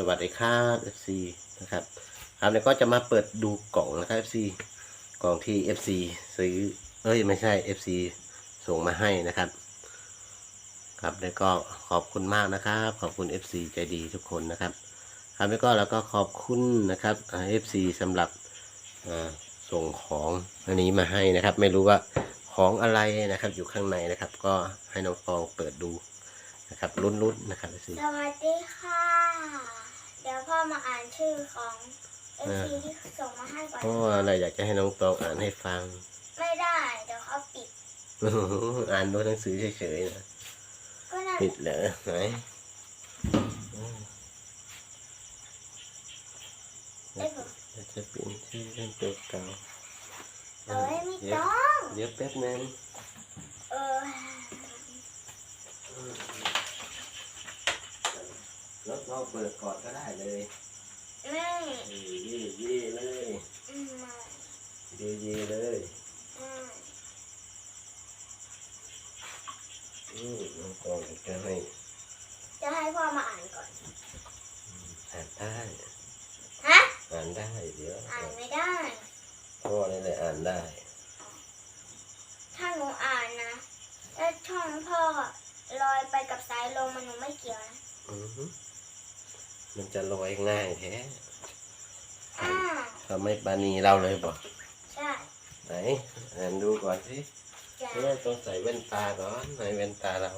สวัสดีครับ FC นะครับครับแล้วก็จะมาเปิดดูกล่องนะครับ FC กล่องที่ FC ซื้อเอ้ยไม่ใช่ FC ส่งมาให้นะครับ ครับแล้วก็ขอบคุณมากนะครับ ขอบคุณ FC ใจดีทุกคนนะครับ ครับแล้วก็แล้วก็ขอบคุณนะครับอ่า FC สำหรับส่งของอันนี้มาให้นะครับ ไม่รู้ว่าของอะไรนะครับ อยู่ข้างในนะครับ ก็ให้น้องฟองเปิดดูนะครับลุ้นๆนะครับ FC สวัสดีค่ะ เดี๋ยวพ่อมาอ่านชื่อของเออ่าซีที่ส่งมาให้ก่อนเพราะว่าอะไรอยากจะให้น้องตองอ่านให้ฟัง ไม่ได้ เดี๋ยวเขาปิด อ่านดูหนังสือเฉยๆนะก็นั่นปิดเหรอไหนไอ้ผมเดี๋ยวจะเปลี่ยนชื่อเป็นตัวเก่าเอ้ยไม่เดี๋ยวต้อง เดี๋ยวแป๊บนึง เออ แล้วเราเปิดก่อนก็ได้เลยไม่เออเย่เย่เลยอืมไม่เย่เย่เลยอืมอืมน้องตองจะให้จะให้พ่อมาอ่านก่อน อ่านได้ฮะ อ่านได้เดี๋ยวอ่านไม่ได้พ่อนี่แหละอ่านได้ ถ้าหนูอ่านนะแล้วช่องพ่อลอยไปกับสายลมมันหนูไม่เกี่ยวนะอือฮึ มันจะลอยง่ายแท้อ่าทำไม่ปานีเราเลยบอกใช่ไหนอ่านดูก่อนสิจ้ะเพื่อต้องใส่แว่นตาก่อนไหนแว่นตาเรา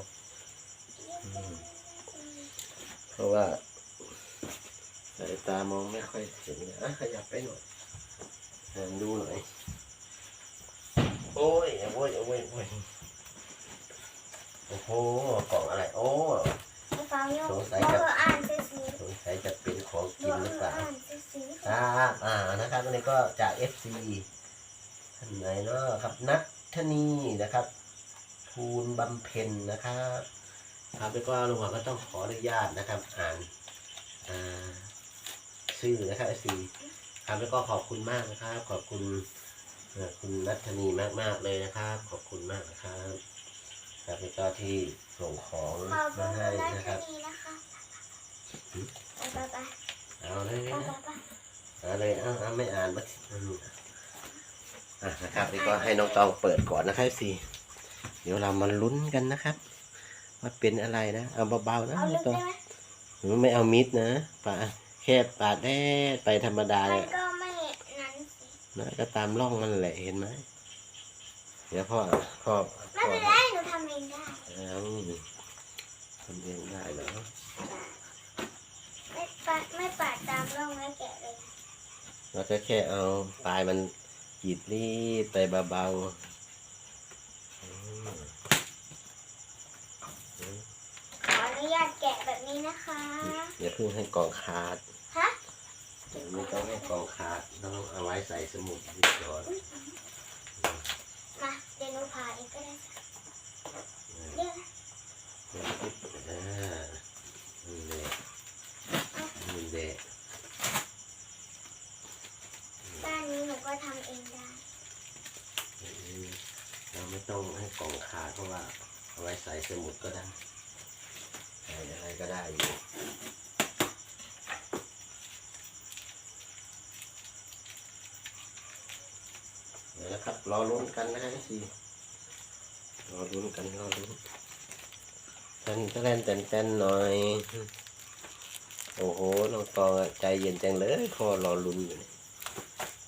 เพราะว่าสายตามองไม่ค่อยเห็นอะขยับไปหน่อยอ่านดูหน่อยโอ้ยโอ้ยโอ้ยโอ้ยโอ้โหกล่องอะไรโอ้ไม่ฟังโยสกงสัยบอจะกอ่านซิสิ ครับอ่านะครับวันนี้ก็จาก FC ท่านไหนเนาะครับนัทธนีนะครับภูลบำเพ็ญนะครับครับแล้วก็ลุงหวังก็ต้องขออนุญาตนะครับอ่านอ่าชื่อนะครับ FC ครับแล้วก็ขอบคุณมากนะครับ ขอบคุณเอ่อคุณนัทธนีมากมากๆเลยนะครับ ขอบคุณมากนะครับครับแล้วก็ที่ส่งของขอบคุมาณให้นะนะครับทีนะคะหืมไปไปไปเอาเลย ไปนะไปเอาเลยเอาเอาไม่อ่านบัอืมอะนะครับนี่ก็ให้น้องตองเปิดก่อนนะครับสิเดี๋ยวเรามาลุ้นกันนะครับ ว่าเป็นอะไรนะ เอาเบาๆนะเอาน้ลึองกตองได้ไหมหรือไม่เอามิดนะปาแค่ปาดแด้ไปธรรมดามัเลนยก็ไม่นั้นสินะก็ตามร่องมันแหละเห็นไหมเดี๋ยวพ่อพ่อไม่พ่อเป็นไรหนูทำเองได้เอาทำเองได้เหรอไม่ปาดไม่ปาดตามร่องไม่แกะเลยนะ เราก็แค่เอาปลายมันกรีดรีดไปเบาๆอืมขออนุญาตแกะแบบนี้นะคะอย่าเพิ่งให้กล่องขาดฮะไม่ต้องให้กล่องขาดต้องเอาไว้ใส่สมุดนิดก่อนมาเดี๋ยวหนูผ่าเองก็ได้เดี๋ยวนะอ่านี่แหละนี่แหละ ด้านนี้หนูก็ทำเองได้อืมเราไม่ต้องให้กล่องขาดเพราะว่าเอาไว้ใส่สมุดก็ได้ใส่อะไรก็ได้อยู่เดี๋ยวนะครับรอลุ้นกันนะครับสิรอลุ้นกันรอลุ้นเต้นเต้นเต้นเต้นหน่อย โอ้โหน้องตองอะใจเย็นจังเลยพอรอลุ้นอยู่เนี่ย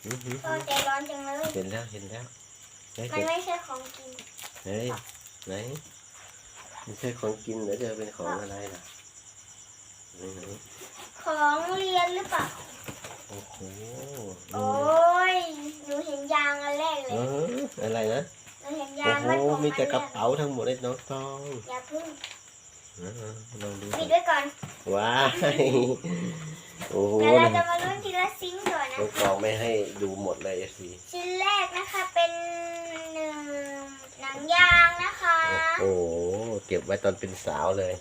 อื้อหือก็ใจร้อนจังเลย เห็นแล้วเห็นแล้วเฮ้ยมันไม่ใช่ของกินเฮ้ยไหนไม่ใช่ของกินหรือจะเป็นของอะไรล่ะไหนไหนของเรียนหรือเปล่า โอ้โหโอ้ยหนูเห็นยางอันแรกเลเอยออะไรนะ หนูเห็นโอ้ยางโห มัดผมมีอันแต่แรกระกเป๋าทั้งหมดเลยน้องตองอย่าพึ่งอ่า ลองดูปิดไว้ก่อนว้ายโอ้โหเดี๋ยวเราจะมาลุ้นทีละซิงค์ก่อนนะน้องตองไม่ให้ดูหมดเลยสิชิ้นแรกนะคะเป็นหนึ่งหนังยางนะคะ โอ้โหเก็บไว้ตอนเป็นสาวเลย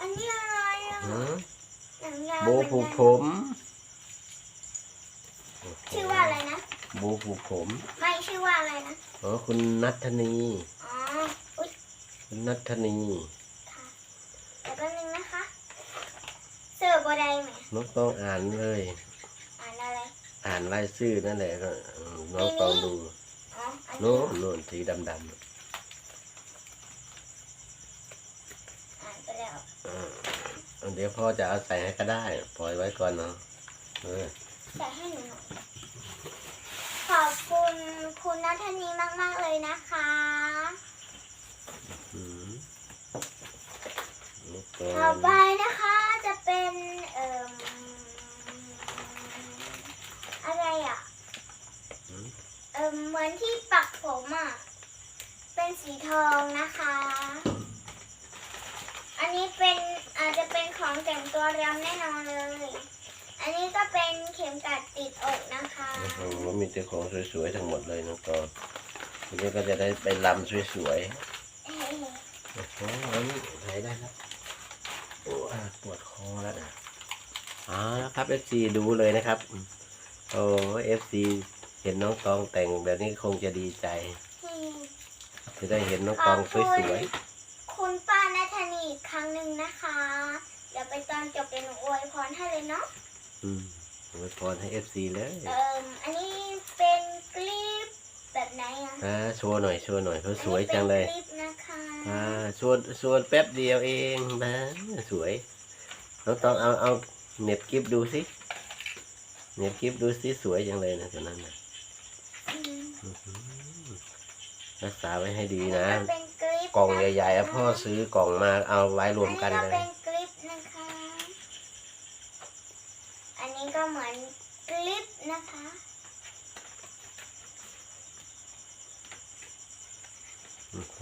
อันนี้อะไรอะหือหนังยางโบผูกผมชื่อว่าอะไรนะ โบผูกผม ไม่ชื่อว่าอะไรนะ อ๋อคุณนัทธนีอ๋ออุ้ย คุณนัทธนีค่ะแต่ก็นึงนะคะบ่ได้ไหมน้องต้องอ่านเลย อ่านอะไร อ่านรายชื่อนั่นแหละก็เออน้องต้องดูอ๋ออันนี้โน่นโน่นสีดำอ่านไปแล้วๆอ่าเดี๋ยวพ่อจะเอาใส่ให้ก็ได้ ปล่อยไว้ก่อนเนาะเออใส่ให้หนูหน่อยขอบคุณคุณนัทนีมาก ๆ เลยนะคะ อืมน้อง ต้องต่อไปนะคะจะเป็นเอ่มอะไรอะอืมเอ่มเหมือนที่ปักผมอะเป็นสีทองนะคะ อันนี้เป็นอาจจะเป็นของแต่งตัวรำแน่นอนเลย อันนี้ก็เป็นเข็มกัดติดอกนะคะโอ้โหมีแต่ของสวยๆทั้งหมดเลยน้องตองทีนี้ก็จะได้ไปลำสวยๆเอ้ยโอ้โหอันนี้หายได้แล้วโอ้ยปวดค อแล้วนะอ๋อครับเอฟซีดูเลยนะครับ โอ้เอฟซีเห็นน้องตองแต่งแบบนี้คงจะดีใจจะได้เห็นน้องตองสวยคุณป้านัทนีอีกครั้งหนึ่งนะคะ เดี๋ยวไปตอนจบเดี๋ยวหนูอวยพรให้เลยเนาะ ๆอืมอวยพรให้เอฟซีเลยเอ่มอันนี้เป็นคลิปแบบไหนอะอ่าโชว์หน่อยโชว์หน่อยเขาสวยจังเลยอันนี้เป็นคลิปนะคะ อ่าชวนชวนแป๊บเดียวเองนะสวย น้องตองเอาเอาเน็บกิฟดูสิเน็บกิฟดูสิสวยจังเลยนะตัวนั้นนะอืมอื้อหือรักษาไว้ให้ดีอันนะนี้ก็เป็นคลิปกล่องใหญ่ๆนะอะคะพ่อซื้อกล่องมาเอาไว้รวมกันอันเลนี้ก็ยเป็นคลิปนะคะ อันนี้ก็เหมือนคลิปนะคะโอ้โห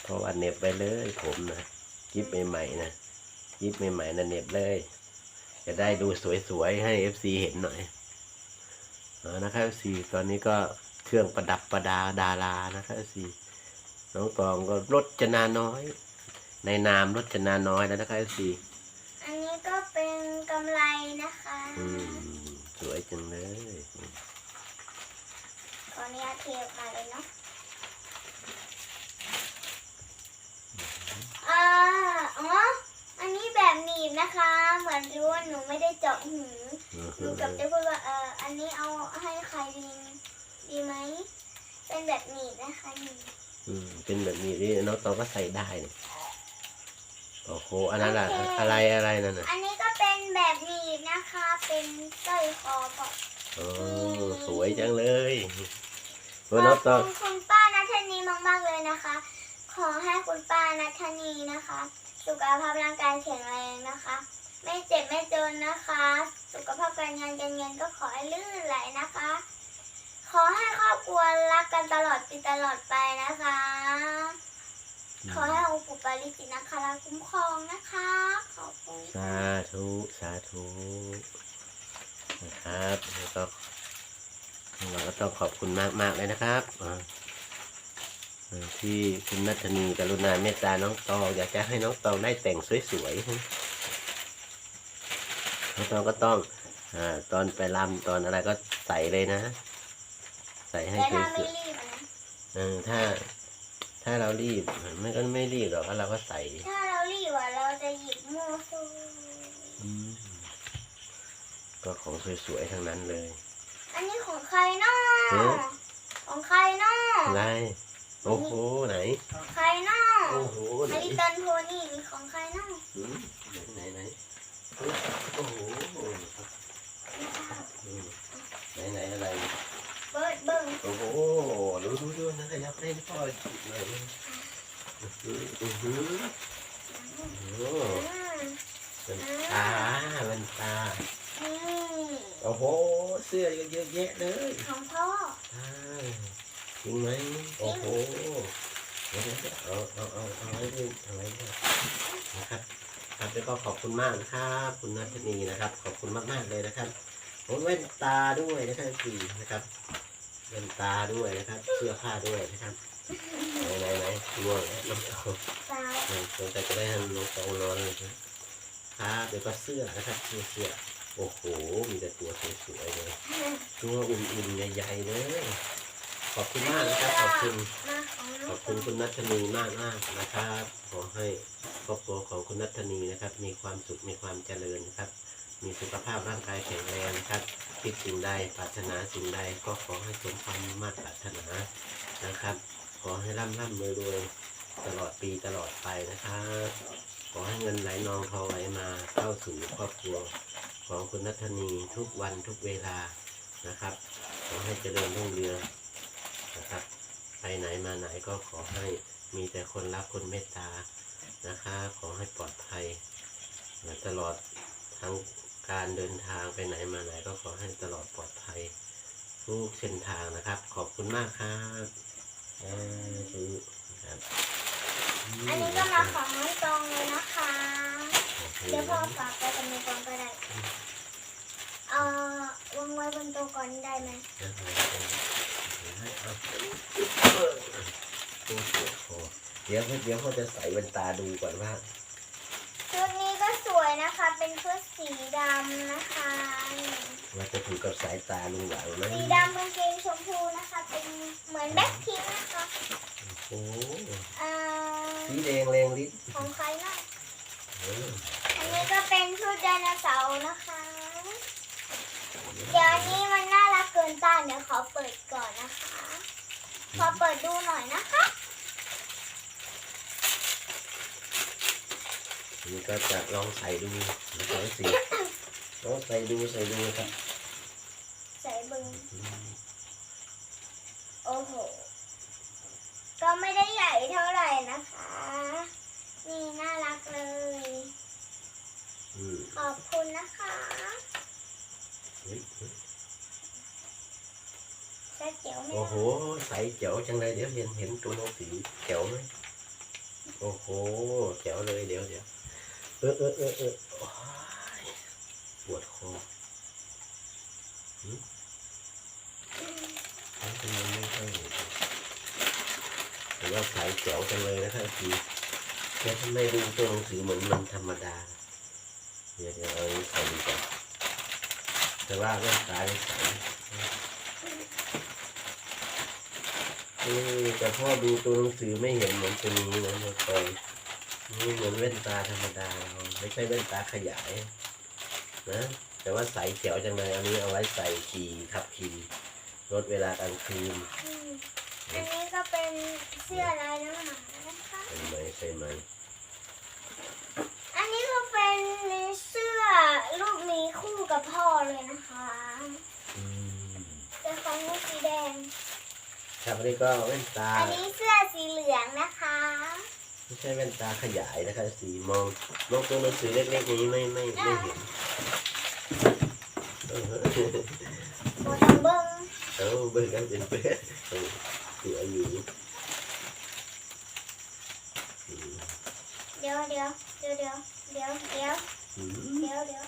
เพ ราะว่าเหน็บไปเลยผมนะยิบใหม่ๆนะยิบใหม่ๆนะเหน็บเลย จะได้ดูสวยๆให้เอฟซีเห็นหน่อยเอานะครับเอฟซีตอนนี้ก็เครื่องประดับประดาดารานะครับเอฟซีน้องตองก็รจนาน้อย ในนามรจนาน้อยแล้วนะครับเอฟซีอันนี้ก็เป็นกำไรนะคะอืมสวยจังเลยขออนุญาตเทออกมาเลยเนาะอ่าอ๋อ อันนี้แบบห นีบนะคะ เหมือนรู้ว่าหนูไม่ได้เจาะหูหนูกับจะพูดว่าเอออันนี้เอาให้ใครดีดีไหมเป็นแบบหนีบนะคะหนีบอืมเป็นแบบนี้นี่น้องตองก็ใส่ได้เนี่ยโอ้โหอันนั้นอะอะไรอะไรนั่นน่ะอันนี้ก็เป็นแบบหนีบนะคะ เป็นสร้อยคอก็โอ้สวยจังเลยขเมื่ออน้อบงตองคุณคุณป้านัทนีมากๆเลยนะคะ ขอให้คุณป้านัทนีนะคะ สุขภาพร่างกายแข็งแรงนะคะ ไม่เจ็บไม่จนนะคะ สุขภาพการงานการเงินก็ขอให้ลื่นไหลนะคะ ขอให้ครอบครัวรักกันตลอดปีตลอดไปนะคะ ขอให้องค์ปู่ปาริจิตนาคราคุ้มครองนะคะ ขอบคุณสาธุสาธุนะครับแล้วก็เราก็ต้องขอบคุณมากมากๆเลยนะครับอ่า ที่คุณนัทนีกรุณาเมตตาน้องตองอยากจะให้น้องตองได้แต่งสวยๆน้องตองก็ต้องอ่าตอนไปรำตอนอะไรก็ใส่เลยนะ ใส่ให้แต่สถ้าวยไม่รีบอะนะๆเออถ้า ถ้าเรารีบมันก็ไม่รีบหรอกเราก็ใส่ ถ้าเรารีบอะเราจะหยิบมั่วซูอืมก็ของสวยๆทั้งนั้นเลย อันนี้ของใครเนาะเอ๊ะของใครเนาะอะไร โอ้โหไหน ของใครเนาะโอ้โหไหนมาริตันโพนี่มีของใครเนาะอืมไหนไหนไหนโอ้โหอืมไหนไหนอะไร เบิร์ดเบิ้งโอ้โหดูดูดูนะขยับให้พ่อจิบเลยอือหืออือหือโอ้โหอืมเป็นตาเป็นตา นี่โอ้โห เสื้อเยอะแยะเลยของพ่อ ใช่ จริงไหมโอ้โหเดี๋ยวเดี๋ยวเอาเอาเอาเอาไว้ด้วยเอาไว้ด้วยนะครับครับแล้วก็ขอบคุณมากนะครับคุณนัทนีนะครับ ขอบคุณมากๆเลยนะครับผมแว่นตาด้วยนะครับสี่นะครับแว่นตาด้วยนะครับ เสื้อผ้าด้วยนะครับไหนไหนไหนง่วงน้องตองสาเออสงสัยจะได้ให้น้องตองนอนเลยนะครับเดี๋ยวก็เสื้อนะครับเสื้อเสื้อโอ้โห มีแต่ตัวสวยๆเลย ตัวอุ่นๆใหญ่ๆเลย ขอบคุณมากนะครับ ขอบคุณมาของน้องอบคุณคุณนัทนีมากมากๆนะครับ ขอให้ครอบครัวของคุณนัทนีนะครับ มีความสุข มีความเจริญนะครับ มีสุขภาพร่างกายแข็งแรงนะครับคิดสิ่งใดปรารถนาสิ่งใดก็ขอให้สมความมุ่งมั่นปรารถนานะครับ ขอให้ร่ำร่ำรวยรวยตลอดปีตลอดไปนะครับ ขอให้เงินไหลนองทองไหลมาเข้าสู่ครอบครัวของคุณนัทนีทุกวันทุกเวลานะครับ ขอให้เจริญรุ่งเรืองนะครับ ไปไหนมาไหนก็ขอให้มีแต่คนรักคนเมตตานะคะ ขอให้ปลอดภัยตลอดทั้งการเดินทางไปไหนมาไหนก็ขอให้ตลอดปลอดภัยทุกเส้นทางนะครับ ขอบคุณมากครับสาธุครับอันนี้ก็มาของน้องตองเลยนะคะ เดี๋ยวพ่อฝากไปกับมือกองก็ได้ เอ่อวางไว้บนโต๊ะก่อนได้ไหม เดี๋ยวเดี๋ยวเขาจะใส่แว่นตาดูก่อนว่าชุดนี้ก็สวยนะคะ เป็นชุดสีดำนะคะว่าจะถูกกับสายตาลุงหวังไหมสีดำกางเกงชมพูนะคะ เป็นเหมือนแบ็คพิงค์นะคะโอ้โหเอ่อสีแดงแรงฤทธิ์ของใครเนาะเอออันนี้ก็เป็นชุดไดโนเสาร์นะคะ เดี๋ยวอันนี้มันน่ารักเกินต้านเดี๋ยวขอเปิดก่อนนะคะ ขอเปิดดูหน่อยนะคะอันนี้ก็จะลองใส่ดูนะครับสีลองใส่ดูใส่ดูครับ ใส่บึงโอ้โห ก็ไม่ได้ใหญ่เท่าไหร่นะคะ นี่น่ารักเลยอืมขอบคุณนะคะ เฮ้ยเฮ้ย แค่เจียวไม่โอ้ได้โหใส่เจ๋วจังเลยเดี๋ยวเห็นเห็นตัวหนังสือเจ๋วไหมโอ้โหเจ๋วเลยเดี๋ยวเดี๋ยวเออเออเออเออโอ้ยปวดคอทำไมไม่ค่อยแต่ว่าสายแจ๋วจังเลยนะครับคือแต่ทำไมดูตัวหนังสือเหมือนมันธรรมดา เดี๋ยวเดี๋ยวเอาอันนี้ใส่ดีกว่าแต่ว่าแว่นตาไม่ใส เออแต่พ่อดูตัวหนังสือไม่เห็นเหมือนตัวนี้นะเมื่อก่อนนี่เหมือนแว่นตาธรรมดาไม่ใช่แว่นตาขยายนะแต่ว่าใส่แจ๋วจังเลยอันนี้เอาไว้ใส่ขี่ขับขี่รถเวลากลางคืนอืมอันนี้ก็เป็นเสื้อลายน้ำหมานะคะใช่ไหมใช่ไหมอันนี้ก็เป็นเสื้อลูกหมีคู่กับพ่อเลยนะคะ ครับอันนี้ก็แว่นตา อันนี้เสื้อสีเหลืองนะคะ ไม่ใช่แว่นตาขยายนะครับสีมองมองตัวหนังสือเล็กๆนี้ไม่ไม่ไม่เห็นเออโบตังเบิ้งเอาเบิ่งกันเป็นเพื่อนเออตัวอยู่อืมเดี๋ยวเดี๋ยวเดี๋ยวเดี๋ยวเดี๋ยวเดี๋ยวอืมเดี๋ยวเดี๋ยว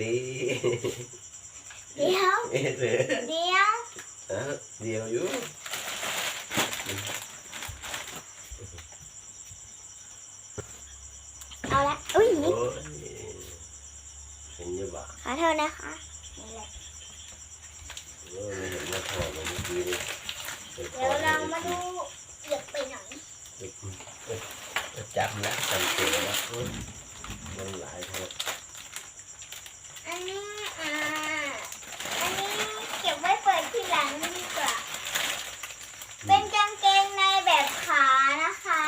ดี เดี๋ยวเอ๊ะเสือเดี๋ยวอะเดียวอยู่เอาละอุ้ยโอ้ยเห็นอยังบ่ขอโทษนะคะนี่แหละโอ้ยไม่เห็นมาถอดมาเมื่อกี้เลยเป็นถเดี๋ยวอดเราให้มาดูดูเหยียบไปหน่อยจำแล้วจำเสียงแล้วโอ้ยมันหลายครับ อันนี้อ่าอันนี้เก็บไว้เปิดทีหลังดีกว่า เป็นกางเกงในแบบขานะคะ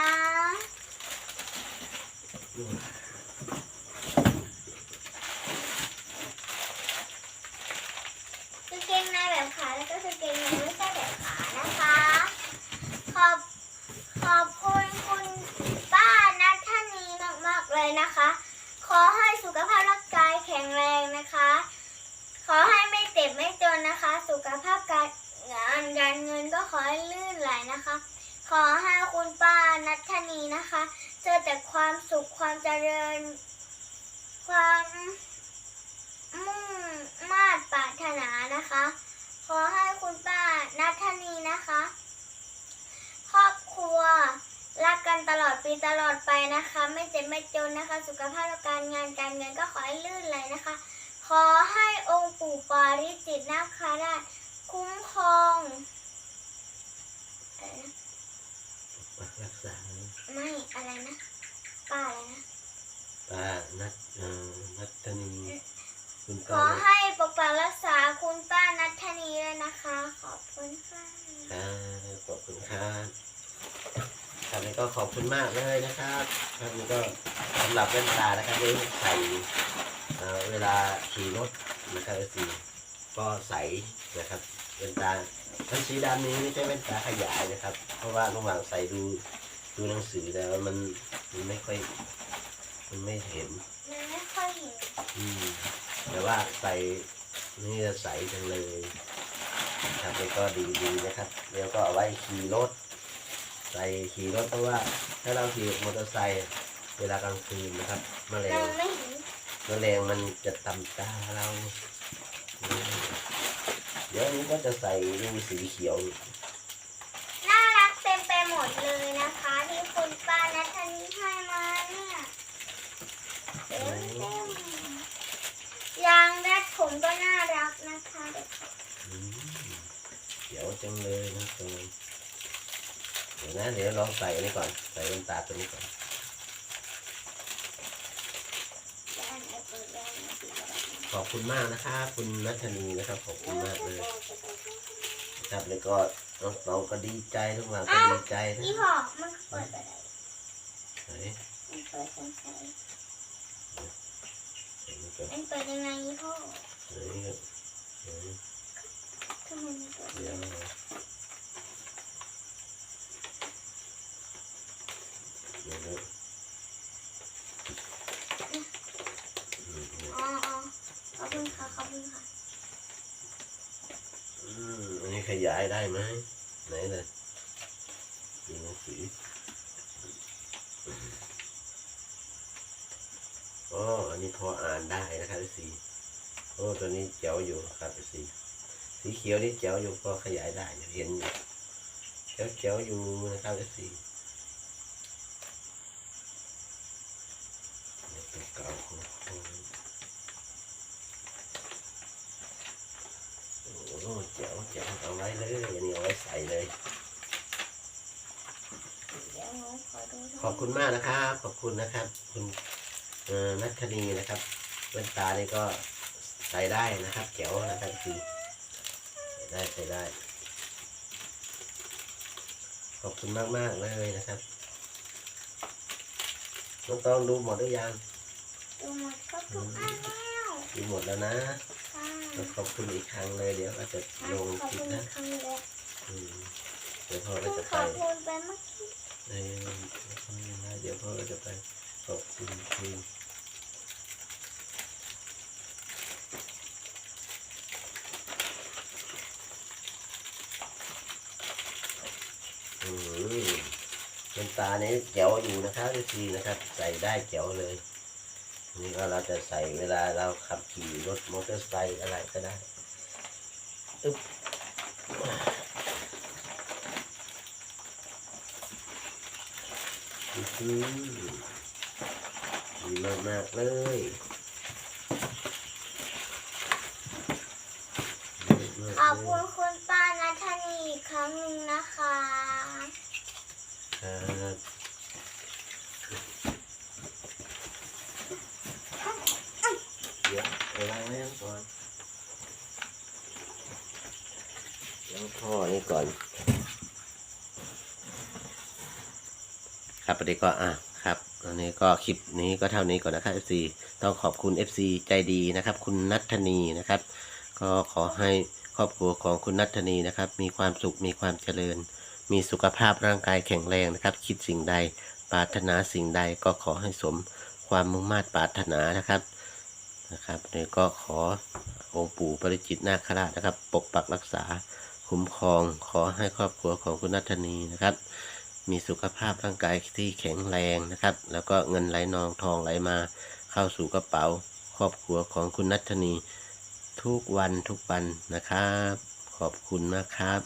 กางเกงในแบบขาแล้วก็กางเกงในไม่ใช่แบบขานะคะ ขอบขอบคุณคุณป้านัทธานีมากๆเลยนะคะ ขอให้สุขภาพร่างกายแข็งแรงนะคะ ขอให้ไม่เจ็บไม่จนนะคะ สุขภาพการงานการเงินก็ขอให้ลื่นไหลนะคะ ขอให้คุณป้านัทธานีนะคะ เจอแต่ความสุขความเจริญ ความมุ่งมาดปรารถนานะคะ ขอให้คุณป้านัทธานีนะคะ ครอบครัวรักกัน ตลอดปีตลอดไปนะคะ ไม่เจ็บไม่จนนะคะ สุขภาพและการงานการเงินก็ขอให้ลื่นไหลนะคะ ขอให้องค์ปู่ปาริจิตนาคราชคุ้มครองอะไรนะปักรักษาไม่อะไรนะป้าอะไรนะ ป้านัทเอ่อนัทนีคุณขป้าอนัทให้ปกปักรักษาคุณป้านัทธนีด้วยนะคะ ขอบคุณค่ะ ครับขอบคุณครับ ครับนี่ก็ขอบคุณมากเลยนะครับครับนี่ก็สำหรับแว่นตานะครับที่ใส่เอ่อเวลาขี่รถนะครับสีก็ใสนะครับแว่นตาทั้งสีดำนี้ไม่ใช่แว่นตาขยายนะครับ เพราะว่าระหว่างใส่ดูดูหนังสือแล้วมันมันไม่ค่อยมันไม่เห็นมันไม่ค่อยเห็นอืมแต่ว่าใส่นี่จะใสจังเลยครับแล้วก็ดีดีนะครับแล้วก็เอาไว้ขี่รถ ใส่ขี่รถเพราะว่า ถ้าเราขี่มอเตอร์ไซค์เวลากลางคืนนะครับแมลมองงไม่เห็นแมลงมันจะตำตาเราอืมเดี๋ยวนี้ก็จะใส่รูสีเขียวอยู่น่ารักเต็มไปหมดเลยนะคะ ที่คุณป้านัทธนีให้มาเนี่ยเต็มเต็มยางรัดผมก็น่ารักนะคะ เด็กอืมเขียวจังเลยนะตรง นี้เดี๋ยวนะเดี๋ยวลองใส่อันนี้ก่อน ใส่แว่นตาตัวนี้ก่อนด้านไอ้ปืนด้านไอ้ปืนขอบคุณมากนะครับ คุณนัทนีนะครับขอบคุณมากเลยครับแล้วก็น้องๆก็ดีใจทุกอย่างก็ดีใจนะยี่ห้อมันเปิดอะไรไหนมันเปิดยังไงไหนก่อนมันเปิดยังไงยี่ห้อ ไหนครับไหน ทำไมมันเปิด เดี๋ยวเดี๋ยวนะอืมอืม อ๋ออ๋อขอบคุณค่ะขอบคุณค่ะ อืมอันนี้ขยาย ได้ไหมไหนเลยดูหนังสืออ๋ออันนี้พออ่านได้นะครับสีโอ้ตัวนี้เจ๋วอยู่ครับสีสีเขียวนี่เจ๋วอยู่ก็ขยายได้เห็นอยู่เจ๋วเจ๋วอยู่นะครับสีตัวเก่าของผมโอ้เจ๋วเจ๋วเอาไว้เลยอันนี้เอาไว้ใส่เลย เดี๋ยวหนูขอดูหน่ยขอบคุณมากนะครับ ขอบคุณนะครับ คุณเอ่อนัทคณีนะครับแว่นตานี่ก็ใส่ได้นะครับเจ๋วนะครับสีใส่ได้ใส่ได้ ขอบคุณมากมากๆเลยนะครับน้องต้องดูหมดหรือยังดูหมดครบทุกอันแล้วดูหมดแล้วนะค่ะแล้ว ขอบคุณอีกครั้งเลยเดี๋ยวอาจจะลงคลิปนะอืมเดี๋ยวพ่อก็เพิ่งจะไปอบคุณไปเมื่อกี้เออเดี๋ยวพ่อก็จะไปขอบคุณคุณอืมเป็นตาเนี้เจ๋วอยู่นะครับทีนะครับ ใส่ได้เจ๋วเลย นี่ก็เราจะใส่เวลาเราขับขี่รถมอเตอร์ไซค์อะไรก็ได้อึ๊บอื้อหือดีมากมากๆเลยดีมากขอบๆเลคุณยคุณป้านัทนีอีกครั้งหนึ่งนะคะ ครับเดี๋ยวเอาล้างแม่ก่อน แล้วพ่อนี่ก่อน ครับประเดี๋ยวก็อะครับอันนี้ก็คลิปนี้ก็เท่านี้ก่อนนะครับ FC ต้องขอบคุณ FC ใจดีนะครับ คุณนัทนีนะครับ ก็ขอให้ครอบครัวของคุณนัทนีนะครับ มีความสุขมีความเจริญ มีสุขภาพร่างกายแข็งแรงนะครับ คิดสิ่งใดปรารถนาสิ่งใดก็ขอให้สมความมุ่งมา่ปรารถนานะครับนะครับเนี่ยก็ขอองค์ปู่ปริจิตนาคราชนะครับ ปกปักรักษา คุ้มครอง ขอให้ครอบครัวของคุณนัทนีนะครับ มีสุขภาพร่างกายที่แข็งแรงนะครับ แล้วก็เงินไหลนองทองไหลมาเข้าสู่กระเป๋า ครอบครัวของคุณนัทนี ทุกวันทุกวันนะครับ ขอบคุณมากครับ